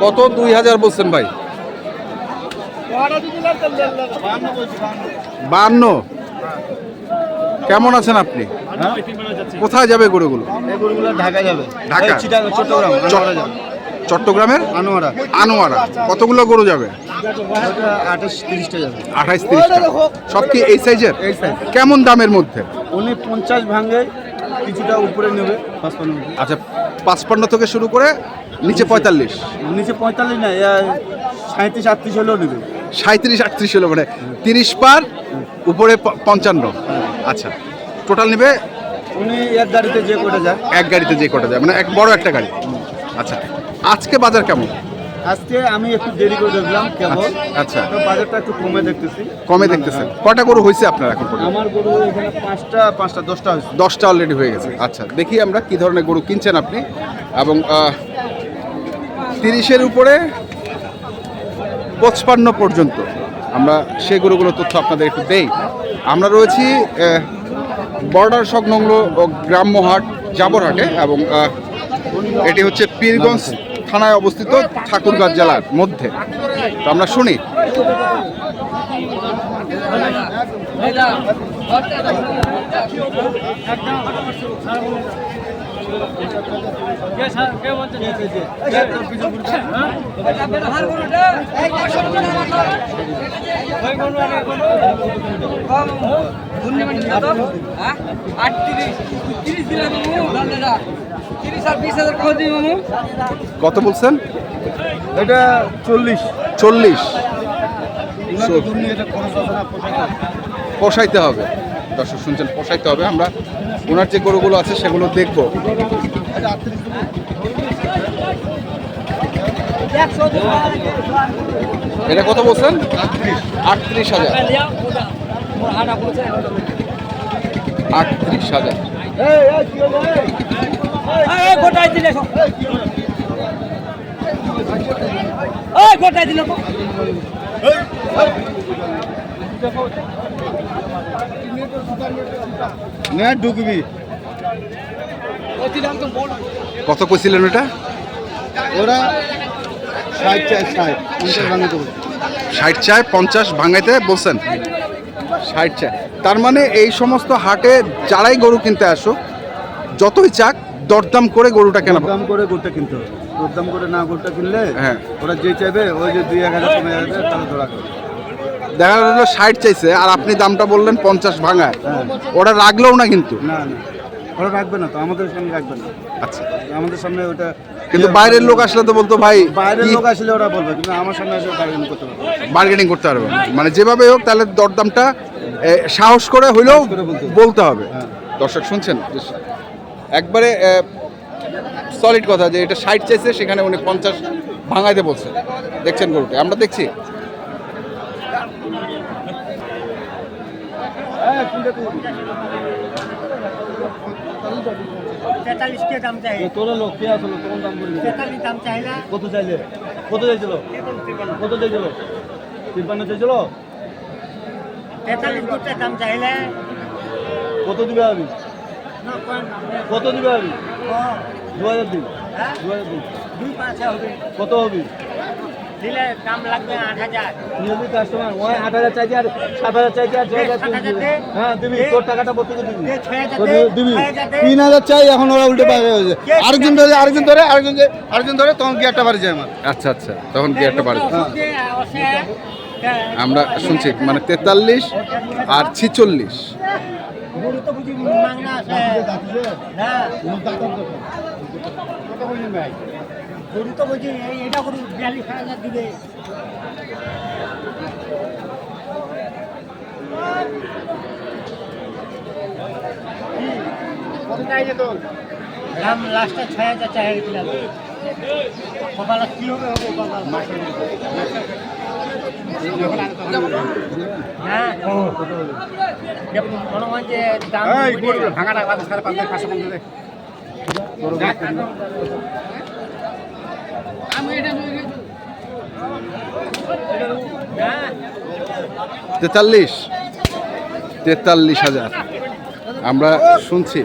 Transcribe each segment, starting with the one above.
কত? দুই হাজার বলছেন ভাই। বান্ন কেমন আছেন আপনি? কোথায় যাবে গরুগুলো? ঢাকা যাবে। ঢাকা? চট্টগ্রাম যাবে। চট্টগ্রামের? আনোয়ারা। আনোয়ারা। কতগুলো গরু যাবে? আঠাশ তিরিশটা যাবে। আঠাইশ তিরিশটা। সব কি এই সাইজের কেমন দামের মধ্যে? উনি পঞ্চাশ ভাঙে কিছুটা উপরে নেবে পাঁচপান্ন। আচ্ছা পাঁচপান্ন থেকে শুরু করে নিচে পঁয়তাল্লিশ। নিচে পঁয়তাল্লিশ না সাঁত্রিশ আটত্রিশ হলেও নেবে। সাঁত্রিশ আটত্রিশ হলো মানে তিরিশ পার উপরে পঞ্চান্ন। আচ্ছা টোটাল নেবে উনি এক গাড়িতে যে করে যায়। এক গাড়িতে যে কটা যায় মানে এক বড় একটা গাড়ি। আচ্ছা আজকে বাজার কেমন? আজকে আমি একটু দেরি করে দেখলাম কেবল। আচ্ছা তো বাজারটা একটু কমে দেখতেছি। কমে দেখতেছেন। কটা গরু হয়েছে আপনার এখন পর্যন্ত? আমার গরু এখানে পাঁচটা পাঁচটা দশটা হয়েছে। দশটা অলরেডি হয়ে গেছে। আচ্ছা দেখি আমরা কি ধরনের গরু কিনছেন আপনি। এবং তিরিশের উপরে পঁচপান্ন পর্যন্ত। আমরা সেই গরুগুলোর তথ্য আপনাদের একটু দেই। আমরা রয়েছি বর্ডার সংলগ্ন ও গ্রাম্য হাট জাবরহাটে। এবং এটি হচ্ছে পীরগঞ্জ থানায় অবস্থিত ঠাকুরগাঁ জেলার মধ্যে। তো আমরা শুনি। কত বলছেন? এটা চল্লিশ। চল্লিশ। পোষাইতে হবে। দর্শক শুনছেন পোষাইতে হবে। আমরা ওনার যে গরুগুলো আছে সেগুলো দেখব। এটা কত বলছেন? আটত্রিশ হাজার। আটত্রিশ হাজার। গোটাই দিল না ঢুকবি। কত কইছিলেন ওটা? ওরা ষাট চাই ষাট। পঞ্চাশ ভাঙে দেবো ষাট চায় পঞ্চাশ ভাঙাইতে বলছেন? ষাট চায়। তার মানে এই সমস্ত হাটে যারাই গরু কিনতে আসো যতই চাক দরদাম করে গরুটা কেনা দাম করে গরুটা কিনতে হবে। দাম করে না গরুটা কিনলে হ্যাঁ। ওরা যে চাইবে ওই যে দুই এক হাজার কমে যাবে তাহলে ধরা করবে দেখা গেল ষাট চাইছে আর আপনি দামটা বললেন পঞ্চাশ ভাঙায়। ওটা রাখলেও না কিন্তু। না না। ওরা রাখবে না তো আমাদের সামনে রাখবে না। আচ্ছা। আমাদের সামনে ওটা কিন্তু বাইরের লোক আসলে তো বলতো ভাই বাইরের লোক আসলে ওরা বলবে কিন্তু আমার সামনে বার্গেন করতে পারবে বার্গেনিং করতে পারবে না। মানে যেভাবে হোক তাহলে দরদামটা সাহস করে হইলেও বলতে হবে। হ্যাঁ। দর্শক শুনছেন? একবারে সলিড কথা যে এটা ষাট চাইছে সেখানে উনি পঞ্চাশ ভাঙাইতে বলছে। দেখছেন গরুটা? আমরা দেখছি। তেতাল্লিশ কে দাম চাই। তোর লোক কে আসলো? কোন দাম করবি তেতাল্লিশ দাম কত চাইলে? কত চাইছিল? কত চাইছিল? তিপ্পান্ন চাইছিল? তেতাল্লিশ দাম চাইলে। কত দিবে আমি কত দিবে আমি দু হাজার দিন। হ্যাঁ? দু হাজার দিন। হবে। কত হবি? দাম লাগবে আট হাজার নিয়মিত কাস্টমার ওই আট হাজার চাইছে আর সাত হাজার চাইছে আর ছয় হাজার। হ্যাঁ দিবি। তোর টাকাটা দিবি দিবি। তিন হাজার চাই এখন ওরা উল্টে হয়েছে আরেকজন ধরে আরেকজন ধরে আরেকজন ধরে আরেকজন ধরে তখন গিয়ারটা বাড়ি যায় আমার আচ্ছা আচ্ছা তখন আসে, হ্যাঁ। আমরা শুনছি মানে তেতাল্লিশ আর ছিচল্লিশ মাংনা না গরু তো এই- এটা গরু বিয়াল্লিশ হাজার দিবে। দাম লাস্টে ছয় হাজার হাজার কিনা কপালে হবে হবে কপাল? হ্যাঁ মনে হয় যে দাম ভাঙা সাড়ে পাঁচ পাঁচশো তেতাল্লিশ। তেতাল্লিশ হাজার। আমরা শুনছি।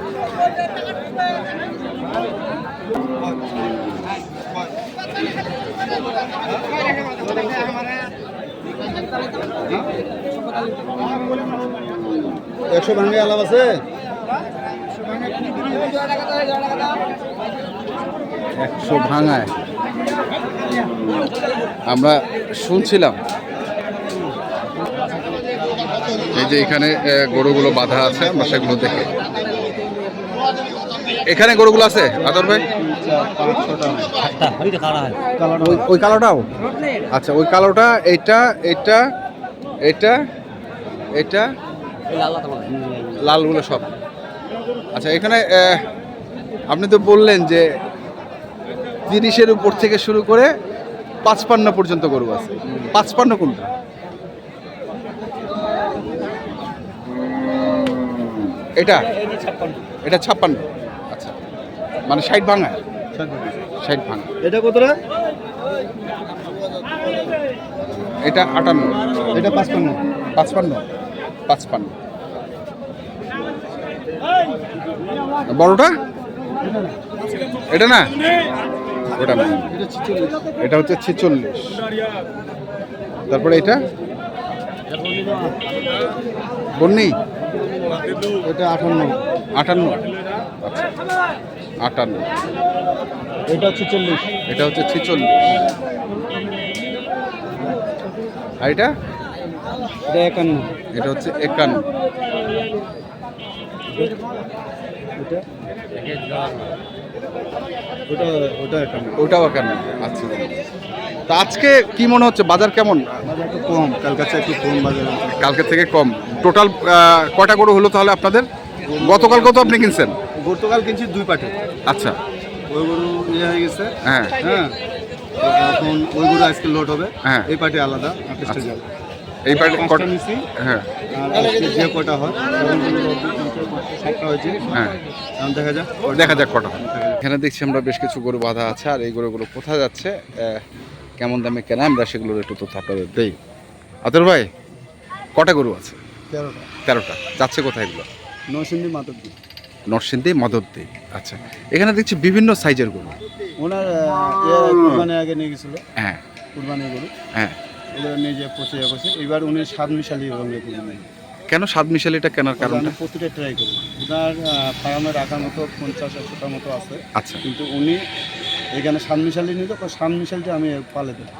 একশো ভাঙে আলাপ আছে? একশো ভাঙায়। আমরা শুনছিলাম এই যে এখানে গরুগুলো বাঁধা আছে, আমরা সেগুলো দেখে। এখানে গরুগুলো আছে, আদর ভাই? ওই কালোটাও? আচ্ছা ওই কালোটা, এটা এটা এটা এটা, লালগুলো সব। আচ্ছা এখানে আপনি তো বললেন যে তিরিশের উপর থেকে শুরু করে পাঁচপান্ন পর্যন্ত গরু আছে। পাঁচপান্ন কোনটা? এটা? এটা ছাপ্পান্ন। আচ্ছা। মানে ষাট ভাঙা? ষাট ভাঙা। এটা কত রে এটা আটান্ন। এটা পাঁচপান্ন। পাঁচপান্ন। পাঁচপান্ন। বড়টা? এটা না? ওটা না। এটা হচ্ছে ছেচল্লিশ। তারপরে এটা? বন্নি? এটা আঠান্ন আটান্ন? আচ্ছা। আটান্ন। এটা হচ্ছে চল্লিশ এটা হচ্ছে ছেচল্লিশ। আর এটা? এটা একান্ন। এটা হচ্ছে একান্ন। একান্ন ওটাও একান্ন আচ্ছা। তা আজকে কি মনে হচ্ছে বাজার কেমন? কম কালকাছে একটু কম বাজার কালকের থেকে কম। টোটাল কয়টা গরু হলো তাহলে আপনাদের? গতকাল কত আপনি কিনছেন? গতকাল কিনছি দুই পাটে। আচ্ছা। ওই গরু ইয়ে হয়ে গেছে। হ্যাঁ। হ্যাঁ। এখন ওই গরু আজকে লোড হবে। হ্যাঁ। এই পাটে আলাদা এই পার্টি নিছি। হ্যাঁ। যে কটা হয় সাতটা হয়েছে। হ্যাঁ। এখন দেখা যাক দেখা যাক কটা এখানে দেখছি আমরা বেশ কিছু গরু বাঁধা আছে আর এই গরুগুলো কোথায় যাচ্ছে কেমন দামে কেনা আমরা সেগুলোর একটু তথ্য আপনাদের দেই। আতর ভাই কটা গরু আছে? তেরোটা। তেরোটা। যাচ্ছে কোথায় এগুলো? নরসিংদী মাতব্দি নরসিংদী মদরদি আচ্ছা। এখানে দেখছি বিভিন্ন সাইজের গরু। ওনার আহ, কুরবানি আগে নিয়ে গেছিল। হ্যাঁ। কুরবানি গরু। হ্যাঁ। এগুলো যে পচে করছে এবার উনি সাত মিশালি রঙের কুরবানি কেন স্বাদ মিশালিটা কেনার কারণ আমি প্রতিটা ট্রাই করি ওনার ফার্মে রাখার মতো পঞ্চাশ একশোটার মতো আছে। আচ্ছা। কিন্তু উনি এখানে সাত মিশালি নিত সাত মিশালটা আমি পালে দেবো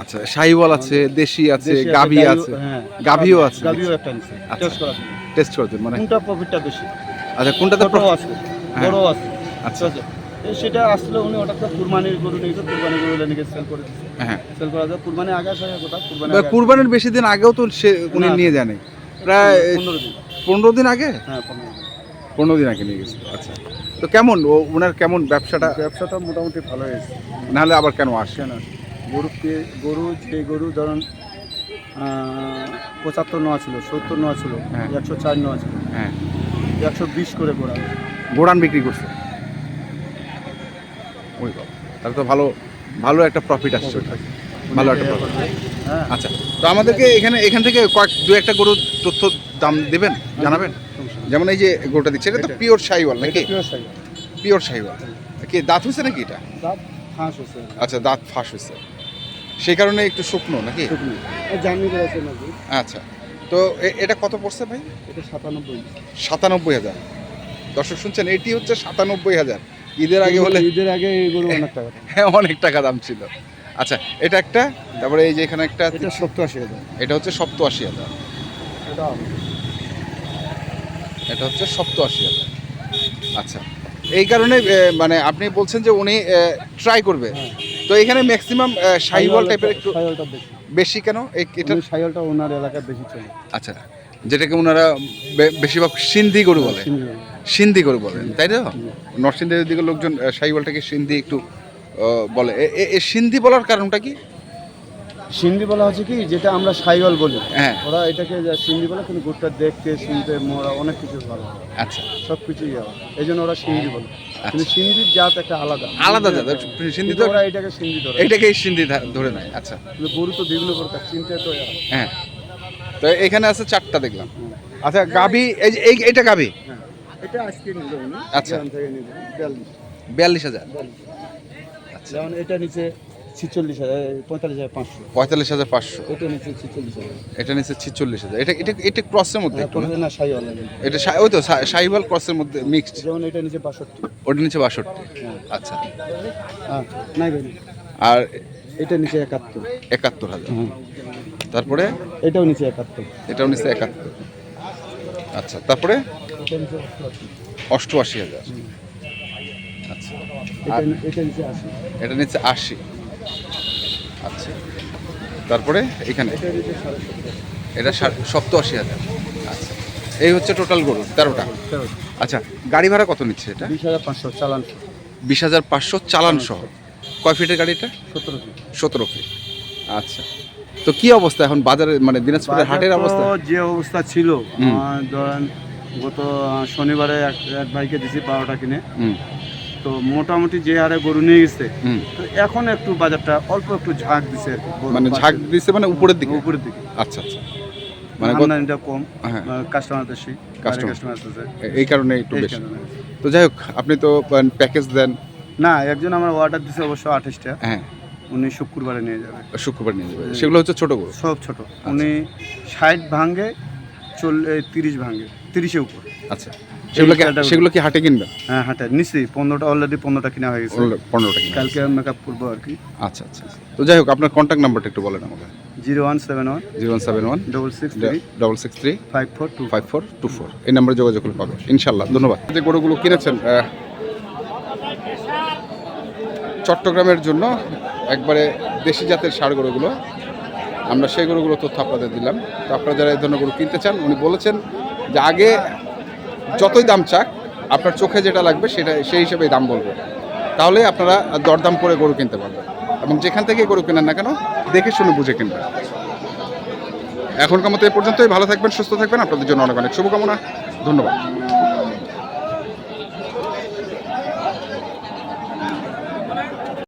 আচ্ছা শাহিওয়াল আছে দেশি আছে দেশি আছে, গাভি আছে। হ্যাঁ, গাভীও আছে। গাভিও একটা আচ্ছা। টেস্ট জন্য। টেস্ট করতে মানে কোনটা প্রফিটটা বেশি? আচ্ছা কোনটাতে প্রফিট আছে হ্যাঁ। বড়ও আছে। আচ্ছা। সেটা আসলে উনি ওটা তো কুরবানির গরু নিয়ে গেছে, কুরবানি গরু নিয়ে সেল করে দিচ্ছে হ্যাঁ। সেল করা যায়। কুরবানি আগে আসে কোথা কুরবানি কুরবানির বেশি দিন আগেও তো সে উনি নিয়ে জানে প্রায় পনেরো দিন। পনেরো দিন আগে? হ্যাঁ পনেরো দিন। পনেরো দিন আগে নিয়ে গেছিল। আচ্ছা। তো কেমন? ও ওনার কেমন ব্যবসাটা? ব্যবসাটা মোটামুটি ভালো হয়েছে। নাহলে আবার কেন আসে কেন? গরু গরু যে গরু ধরুন পঁচাত্তর নেওয়া ছিল সত্তর নেওয়া ছিল হ্যাঁ। একশো চার নেওয়া ছিল হ্যাঁ। একশো বিশ করে গোড়া। গোড়ান বিক্রি করছে? ওই বাবা, তাহলে তো ভালো ভালো একটা প্রফিট আসছে ভালো একটা প্রফিট হ্যাঁ আচ্ছা তো আমাদেরকে এখানে এখান থেকে কয়েক দু একটা গরুর তথ্য দাম দেবেন জানাবেন? যেমন এই যে গরুটা দিচ্ছে এটা তো পিওর শাহিওয়াল নাকি? পিওর শাহিওয়াল কি দাঁত হয়েছে নাকি এটা? দাঁত ফাঁস হচ্ছে আচ্ছা দাঁত ফাঁস হয়েছে। সেই কারণে একটু শুকনো নাকি? আচ্ছা তো এটা কত পড়ছে ভাই? এটা সাতানব্বই। সাতানব্বই হাজার। দর্শক শুনছেন এটি হচ্ছে সাতানব্বই হাজার। ঈদের আগে হলে ঈদের আগে গরু অনেক টাকা হ্যাঁ অনেক টাকা দাম ছিল। আচ্ছা এটা একটা তারপরে এই যে এখানে একটা এটা সত্তর আশি হাজার। এটা হচ্ছে সপ্তআশি হাজার। এটা এটা হচ্ছে সপ্তআশি হাজার। আচ্ছা এই কারণে মানে আপনি বলছেন যে উনি ট্রাই করবে। হ্যাঁ। তো এখানে ম্যাক্সিমাম শাহিওয়াল টাইপের একটু বেশি। কেন? এটা সাইওয়ালটা ওনার এলাকায় বেশি চলে। আচ্ছা যেটাকে ওনারা বেশিরভাগ সিন্ধি গরু বলে। সিন্ধি। গরু। বলেন তাই তো? নরসিংদীর দিকে লোকজন আহ, শাহিওয়ালটাকে সিন্ধি একটু বলে। এ- সিন্ধি বলার কারণটা কি? সিন্ধি বলা হচ্ছে কি যেটা আমরা সাইওয়াল বলি। হ্যাঁ। ওরা এটাকে সিন্ধি বলে কিন্তু গুড়টা দেখতে শুনতে মোড়া অনেক কিছু ভালো। আচ্ছা। সব কিছুই এই জন্য ওরা সিন্ধি বলে। কিন্তু সিন্ধির জাত একটা আলাদা। আলাদা জাত, সিন্ধি তো- ওরা এটাকে সিন্ধি ধরে। এইটাকেই সিন্ধি ধরে নেয়। আচ্ছা। কিন্তু গরু তো বিভিন্ন প্রকার চিনতে তো হয়। তো এখানে আছে চারটা দেখলাম। আচ্ছা গাবি এই যে এই- এইটা গাবি এটা আজকে নিল উনি আচ্ছা। এখান থেকে নিল বিয়াল্লিশ। বিয়াল্লিশ হাজার। যেমন এটা নিচে ছিচল্লিশ হাজার পঁয়তাল্লিশ হাজার পাঁচশো। পঁয়তাল্লিশ হাজার পাঁচশো। এটা নিচে ছিচল্লিশ হাজার। এটা ছিচল্লিশ হাজার। এটা এটা এটা ক্রসের মধ্যে একটু না? পরে না সাইওয়াল এটা সা- ওই তো সা- সাহিওয়াল ক্রসের মধ্যে মিক্সড যেমন এটা নিচে বাষট্টি। ওটা বাষট্টি। হ্যাঁ। আচ্ছা। হ্যাঁ নাই ভাই আর এটা নিচে একাত্তর। একাত্তর হাজার। হ্যাঁ। তারপরে? এটাও নিচে একাত্তর। এটাও নিচ্ছে একাত্তর। আচ্ছা তারপরে? অষ্টআশি। হাজার। আচ্ছা। এটা নিচে আশি। আচ্ছা। তারপরে এখানে? এটা নিচে সপ্তআশি হাজার। আচ্ছা। এই হচ্ছে টোটাল গরু তেরোটা। তেরো। আচ্ছা গাড়ি ভাড়া কত নিচ্ছে এটা? বিশ হাজার পাঁচশো চালান বিশ হাজার পাঁচশো চালান সহ। কয় ফিটের গাড়িটা সতেরো ফিট। সতেরো ফিট। আচ্ছা। তো কি অবস্থা এখন বাজারে মানে দিনাজপুরের হাটের অবস্থা? যে অবস্থা ছিল। ধরেন গত শনিবারে এক ভাইকে দিছি বারোটা কিনে। তো মোটামুটি যে হারে গরু নিয়ে গেছে তো এখন একটু বাজারটা অল্প একটু ঝাঁক দিছে মানে ঝাঁক দিচ্ছে মানে উপরের দিকে? উপরের দিকে। আচ্ছা আচ্ছা। মানে আমদানিটা কম। কাস্টমার বেশি কাস্টমার এই কারণে একটু বেশি। তো যাই হোক আপনি তো প্যাকেজ দেন। না একজন আমার অর্ডার দিছে অবশ্য আঠাশটা। হ্যাঁ। উনি শুক্রবারে নিয়ে যাবে। শুক্রবার নিয়ে যাবে। সেগুলো হচ্ছে ছোট গরু? সব ছোট। উনি ষাট ভাঙ্গে চল তিরিশ ভাঙ্গে তিরিশে উপর। আচ্ছা। সেগুলো কি সেগুলো কি হাটে কিনবেন? হ্যাঁ হাঁটা। নিশ্চয়ই। পনেরোটা অলরেডি পনেরোটা কিনা হয়ে গেছে। পনেরোটা কিনবেন কালকে মেকআপ করব আর কি। আচ্ছা আচ্ছা তো যাই হোক আপনার কন্ট্যাক্ট নাম্বারটা একটু বলেন আমাকে। Zero one seven one zero one seven one double six double six three five four two five four two four এই নাম্বারে যোগাযোগ করলে পাবে। ইনশাল্লাহ ধন্যবাদ। যে গরুগুলো কিনেছেন চট্টগ্রামের জন্য একবারে দেশি জাতের সার গরুগুলো, আমরা সেই গরুগুলো তথ্য আপনাদের দিলাম। তো আপনারা যারা এই ধরনের গরু কিনতে চান, উনি বলেছেন যে আগে যতই দাম চাক, আপনার চোখে যেটা লাগবে সেটা, সেই হিসেবে দাম বলবে। তাহলে আপনারা দরদাম করে গরু কিনতে পারবেন। এবং যেখান থেকে গরু কেনেন না কেন, দেখে শুনে বুঝে কিনবেন। এখনকার মতো এ পর্যন্তই। ভালো থাকবেন, সুস্থ থাকবেন। আপনাদের জন্য অনেক অনেক শুভকামনা। ধন্যবাদ।